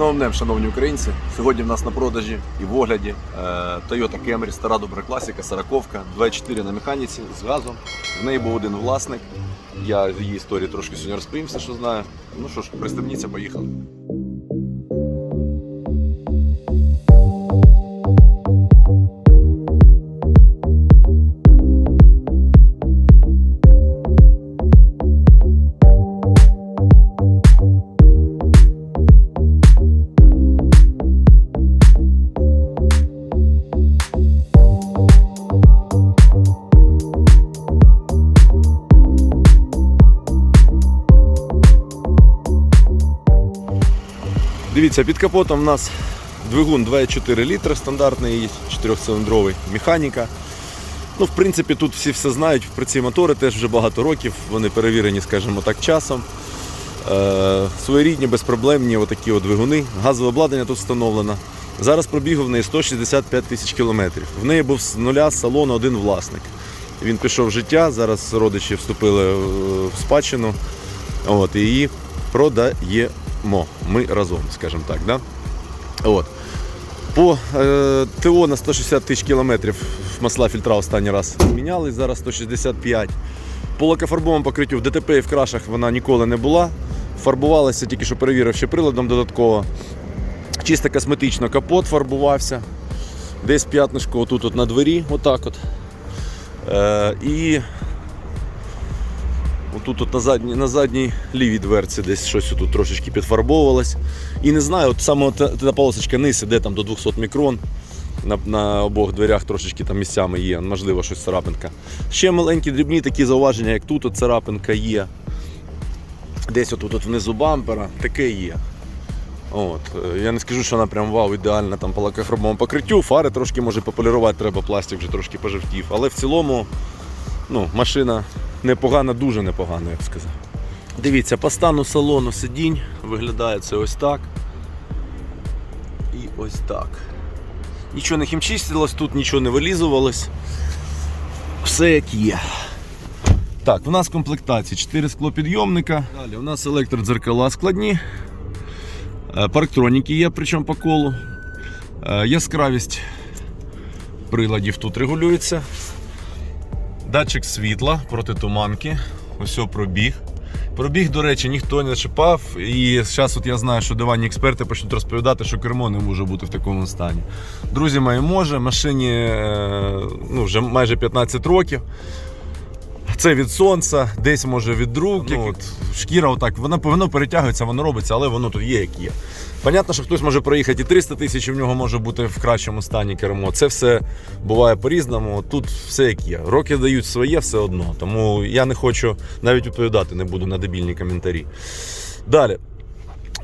новим днем, шановні українці. Сьогодні в нас на продажі і в огляді е, Toyota Camry, стара добра класика, сороковка, 2.4 на механіці з газом. В неї був один власник. Я в її історії трошки сьогодні розповім все, що знаю. Ну що ж, пристебніться, поїхали. Дивіться, під капотом у нас двигун 2,4 літра стандартний, 4-циліндровий, механіка. Ну, в принципі, тут всі все знають, про ці мотори теж вже багато років, вони перевірені, скажімо так, часом. Е, своєрідні, безпроблемні отакі от двигуни. Газове обладнання тут встановлено. Зараз пробігу в неї 165 тисяч кілометрів. В неї був з нуля з салону один власник. Він пішов в життя, зараз родичі вступили е, в спадщину. От, і її продаємо. Ми разом, скажімо так. Да? От. По е, ТО на 160 тисяч кілометрів масла фільтра останній раз міняли, зараз 165. По лакофарбовому покриттю в ДТП і в крашах вона ніколи не була. Фарбувалася, тільки що перевірив ще приладом додатково. Чисто косметично капот фарбувався. Десь п'ятнишко отут от на двері, отак от. Е, і Отут от на задній, на задній лівій дверці десь щось тут трошечки підфарбовувалось. І не знаю, от саме та, та полосочка низ іде там до 200 мікрон. На, на обох дверях трошечки там місцями є, можливо, щось царапинка. Ще маленькі дрібні такі зауваження, як тут от царапинка є. Десь отут от внизу бампера, таке є. От. е, Я не скажу, що вона прям вау, ідеальна там по лакофарбовому покриттю. Фари трошки може пополірувати, треба пластик вже трошки пожовтів. Але в цілому ну, машина непогана, дуже непогана, я б сказав. Дивіться, по стану салону сидінь виглядає це ось так. І ось так. Нічого не хімчистилось, тут нічого не вилізувалось. Все як є. Так, у нас в комплектації 4 склопідйомника. Далі у нас електродзеркала складні. Е, Парктроніки є, причому по колу. Е, Яскравість приладів тут регулюється. Датчик світла проти туманки. Ось пробіг. Пробіг, до речі, ніхто не чіпав. І зараз от я знаю, що диванні експерти почнуть розповідати, що кермо не може бути в такому стані. Друзі мої, може, машині е, ну, вже майже 15 років. Це від сонця, десь може від рук. Ну, от, шкіра отак, воно, воно перетягується, воно робиться, але воно тут є як є. Понятно, що хтось може проїхати і 300 тисяч, і в нього може бути в кращому стані кермо. Це все буває по-різному. Тут все як є. Роки дають своє все одно. Тому я не хочу навіть відповідати, не буду на дебільні коментарі. Далі.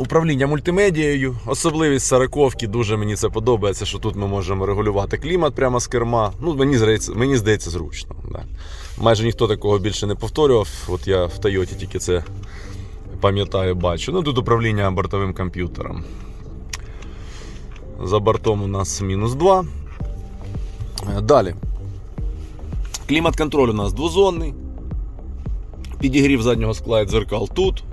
Управління мультимедією, особливість сороковки, дуже мені це подобається, що тут ми можемо регулювати клімат прямо з керма. Ну, мені здається, мені здається зручно. Да. Майже ніхто такого більше не повторював. От я в Тойоті тільки це пам'ятаю, бачу. Ну тут управління бортовим комп'ютером. За бортом у нас мінус 2. Е, Далі. Клімат-контроль у нас двозонний. Підігрів заднього скла і дзеркал тут.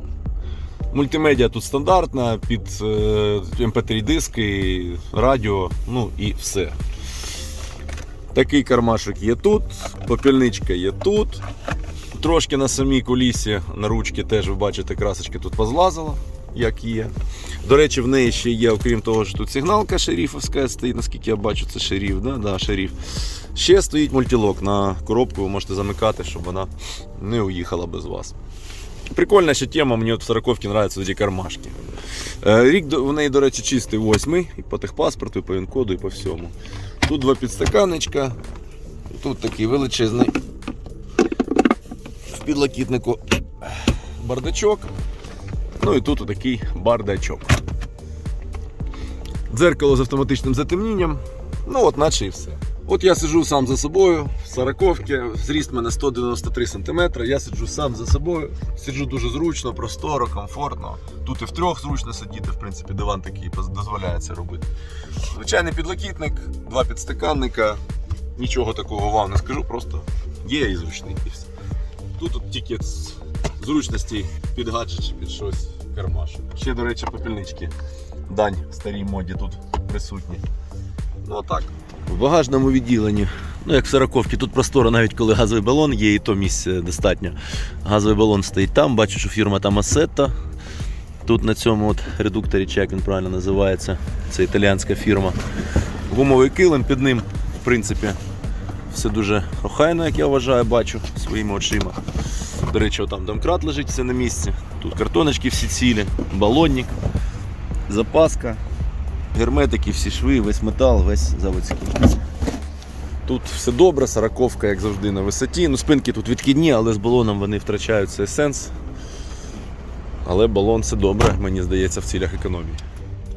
Мультимедіа тут стандартна, під е, MP3 диски, радіо, ну і все. Такий кармашок є тут, попільничка є тут. Трошки на самій кулісі, на ручки теж ви бачите, красочки тут позлазила, як є. До речі, в неї ще є, окрім того, що тут сигналка шерифовська стоїть, наскільки я бачу, це шериф, да? Да, шериф. Ще стоїть мультилок на коробку, ви можете замикати, щоб вона не уїхала без вас. Прикольна ще тема, мені от в сороковці подобаються ці кармашки. Е, Рік в неї, до речі, чистий восьмий, і по техпаспорту, і по ВІН-коду, і по всьому. Тут два підстаканничка, тут такий величезний в підлокітнику бардачок. Ну і тут такий бардачок. Дзеркало з автоматичним затемнінням. Ну от наче і все. От я сиджу сам за собою в сороковці, зріст в мене 193 см, я сиджу сам за собою, сиджу дуже зручно, просторо, комфортно. Тут і втрьох зручно сидіти, в принципі, диван такий дозволяє це робити. Звичайний підлокітник, два підстаканника, нічого такого вам не скажу, просто є і зручний і все. Тут от тільки зручності під гаджет чи під щось кармашок. Ще, до речі, попільнички дань старій моді тут присутні. Ну так. В багажному відділенні, ну як в сороковці, тут просторо, навіть коли газовий балон є, і то місце достатньо. Газовий балон стоїть там, бачу, що фірма там Assetto. Тут на цьому от редукторі, чи як він правильно називається, це італіянська фірма. Гумовий килим під ним, в принципі, все дуже охайно, як я вважаю, бачу своїми очима. До речі, там домкрат лежить все на місці. Тут картоночки всі цілі, балонник, запаска, герметики, всі шви, весь метал, весь заводський. Тут все добре, сороковка, як завжди, на висоті. Ну, спинки тут відхідні, але з балоном вони втрачають цей сенс. Але балон це добре, мені здається, в цілях економії.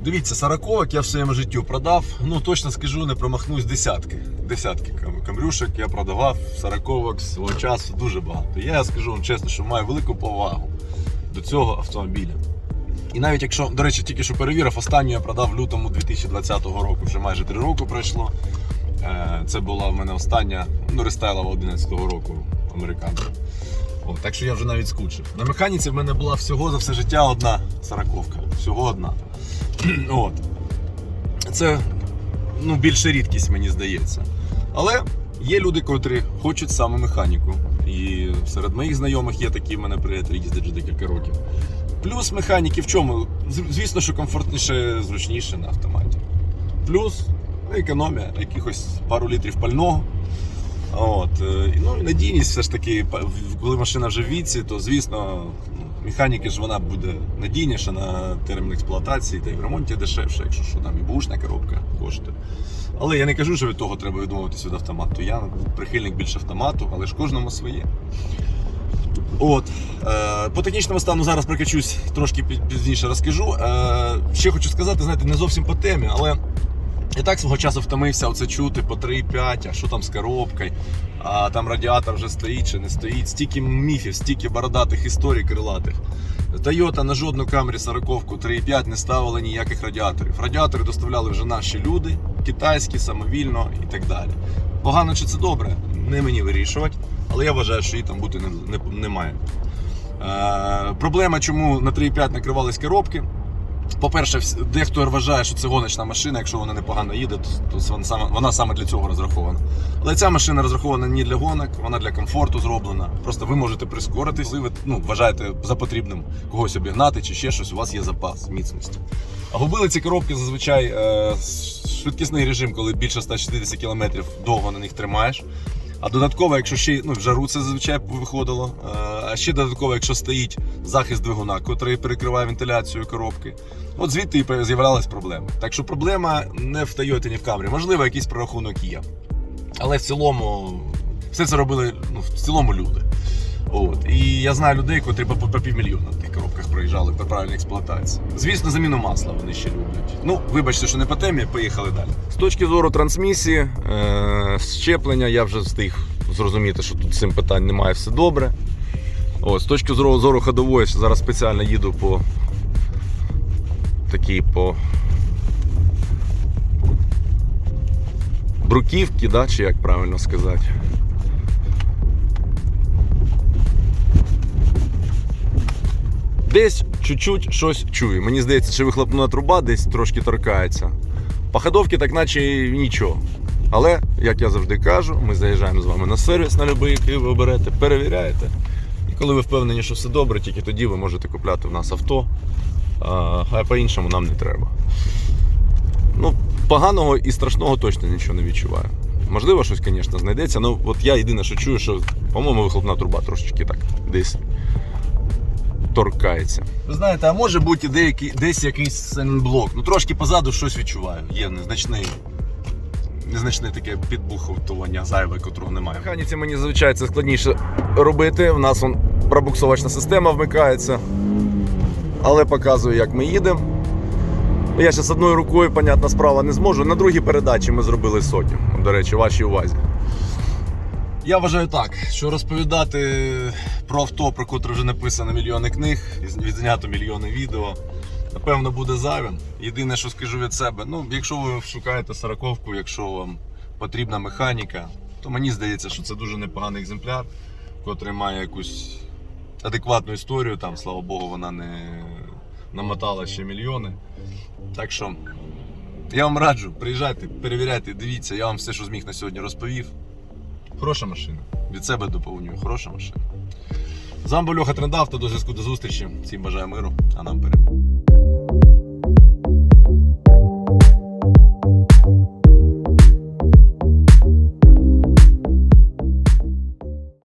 Дивіться, сороковок я в своєму життю продав. Ну точно скажу, не промахнусь десятки. Десятки кам- камрюшек я продавав сороковок свого часу дуже багато. Я скажу вам чесно, що маю велику повагу до цього автомобіля. І навіть якщо, до речі, тільки що перевірив, останню я продав в лютому 2020 року, вже майже 3 роки пройшло. Е, Це була в мене остання, ну, рестайлова 11-го року американська. От, так що я вже навіть скучив. На механіці в мене була всього за все життя одна сороковка. Всього одна. От. Це ну, більше рідкість, мені здається. Але є люди, котрі хочуть саме механіку. І серед моїх знайомих є такі в мене приятелі, їздять вже декілька років. Плюс механіки в чому? Звісно, що комфортніше, зручніше на автоматі. Плюс економія, якихось пару літрів пального. От, е, ну і надійність все ж таки, коли машина вже в віці, то звісно, механіки ж вона буде надійніша на термін експлуатації та й в ремонті дешевше, якщо що там і бушна коробка коштує. Але я не кажу, що від того треба відмовитися від автомату. Я прихильник більше автомату, але ж кожному своє. От. Е, по технічному стану зараз прокачусь, трошки пізніше розкажу. Е, ще хочу сказати, знаєте, не зовсім по темі, але я так свого часу втомився оце чути по 3,5, а що там з коробкою, а там радіатор вже стоїть чи не стоїть. Стільки міфів, стільки бородатих історій крилатих. Toyota на жодну камері 40 3,5 не ставила ніяких радіаторів. Радіатори доставляли вже наші люди, китайські, самовільно і так далі. Погано чи це добре, не мені вирішувати, але я вважаю, що її там бути не, не, немає. Е, проблема, чому на 3,5 накривались коробки. По-перше, дехто вважає, що це гоночна машина, якщо вона непогано їде, то, вона, саме, для цього розрахована. Але ця машина розрахована не для гонок, вона для комфорту зроблена. Просто ви можете прискоритись, ви ну, вважаєте за потрібним когось обігнати чи ще щось, у вас є запас міцності. А губили ці коробки зазвичай е, швидкісний режим, коли більше 160 км довго на них тримаєш. А додатково, якщо ще ну, в жару це зазвичай виходило. е, А ще додатково, якщо стоїть захист двигуна, який перекриває вентиляцію коробки, от звідти і з'являлись проблеми. Так що проблема не в Toyota, ні в Камрі. Можливо, якийсь прорахунок є. Але в цілому все це робили ну, в цілому люди. От. І я знаю людей, котрі по, по півмільйона на тих коробках проїжджали по правильній експлуатації. Звісно, заміну масла вони ще люблять. Ну, вибачте, що не по темі, поїхали далі. З точки зору трансмісії, е- щеплення, я вже встиг зрозуміти, що тут з цим питань немає, все добре. От, з точки зору, зору ходової, ще зараз спеціально їду по такій по бруківки, да, чи як правильно сказати. Десь чуть-чуть щось чую. Мені здається, що вихлопна труба десь трошки торкається. По ходовці так наче нічого. Але, як я завжди кажу, ми заїжджаємо з вами на сервіс на будь-який, ви оберете, перевіряєте. І коли ви впевнені, що все добре, тільки тоді ви можете купляти в нас авто, а по-іншому нам не треба. Ну, поганого і страшного точно нічого не відчуваю. Можливо, щось, звісно, знайдеться. Ну, от я єдине, що чую, що, по-моєму, вихлопна труба трошечки так десь торкається. Ви знаєте, а може бути деякий, десь якийсь сенблок. Ну трошки позаду щось відчуваю. Є незначний. Незначне таке підбуховтування зайве, котрого немає. В механіці мені зазвичай це складніше робити. У нас он пробуксовочна система вмикається. Але показую, як ми їдемо. Я зараз одною рукою, понятна справа, не зможу. На другій передачі ми зробили сотню. До речі, вашій увазі. Я вважаю так, що розповідати про авто, про котре вже написано мільйони книг, відзнято мільйони відео, напевно, буде зайвим. Єдине, що скажу від себе, ну, якщо ви шукаєте сороковку, якщо вам потрібна механіка, то мені здається, що це дуже непоганий екземпляр, котрий має якусь адекватну історію. Там, слава Богу, вона не намотала ще мільйони. Так що я вам раджу, приїжджайте, перевіряйте, дивіться, я вам все, що зміг на сьогодні розповів. Хороша машина. Від себе доповнюю, хороша машина. З вами був Льоха Трендавто, до зв'язку до зустрічі. Всім бажаю миру, а нам перемоги.